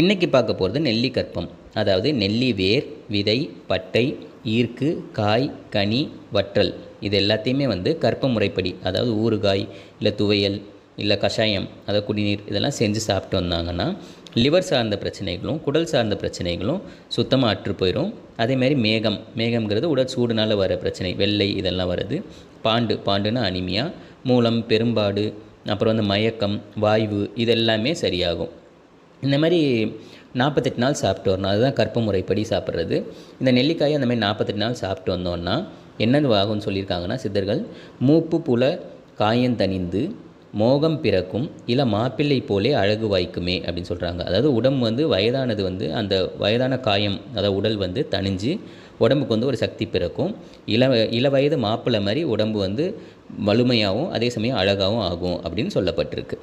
இன்றைக்கி பார்க்க போகிறது நெல்லி கற்பம். அதாவது நெல்லி வேர் விதை பட்டை ஈர்க்கு காய் கனி வற்றல். இது எல்லாத்தையுமே வந்து கற்ப முறைப்படி அதாவது ஊறுகாய் இல்லை துவையல் இல்லை கஷாயம் அதாவது குடிநீர் இதெல்லாம் செஞ்சு சாப்பிட்டு வந்தாங்கன்னா லிவர் சார்ந்த பிரச்சனைகளும் குடல் சார்ந்த பிரச்சனைகளும் சுத்தமாக அற்று போயிடும் அதேமாதிரி மேகம் மேகம்ங்கிறது உடல் சூடுனால் வர பிரச்சனை வெள்ளை இதெல்லாம் வருது. பாண்டு பாண்டுன்னா அனிமியா மூலம் பெரும்பாடு அப்புறம் வந்து மயக்கம் வாய்வு இதெல்லாமே சரியாகும். இந்த மாதிரி நாற்பத்தெட்டு நாள் சாப்பிட்டு வரணும். அதுதான் கற்ப முறைப்படி சாப்பிட்றது. இந்த நெல்லிக்காயை அந்த மாதிரி நாற்பத்தெட்டு நாள் சாப்பிட்டு வந்தோன்னா என்னது ஆகும்னு சொல்லியிருக்காங்கன்னா சித்தர்கள் மூப்பு புல காயந்தணிந்து மோகம் பிறக்கும் இல்லை மாப்பிள்ளை போலே அழகு வாய்க்குமே அப்படின்னு சொல்கிறாங்க அதாவது உடம்பு வந்து வயதானது வந்து அந்த வயதான காயம் அதாவது உடல் வந்து தணிஞ்சு உடம்புக்கு வந்து ஒரு சக்தி பிறக்கும். இள இள வயது மாப்பிள்ளை மாதிரி உடம்பு வந்து வலிமையாகவும் அதே சமயம் அழகாகவும் ஆகும் அப்படின்னு சொல்லப்பட்டிருக்கு.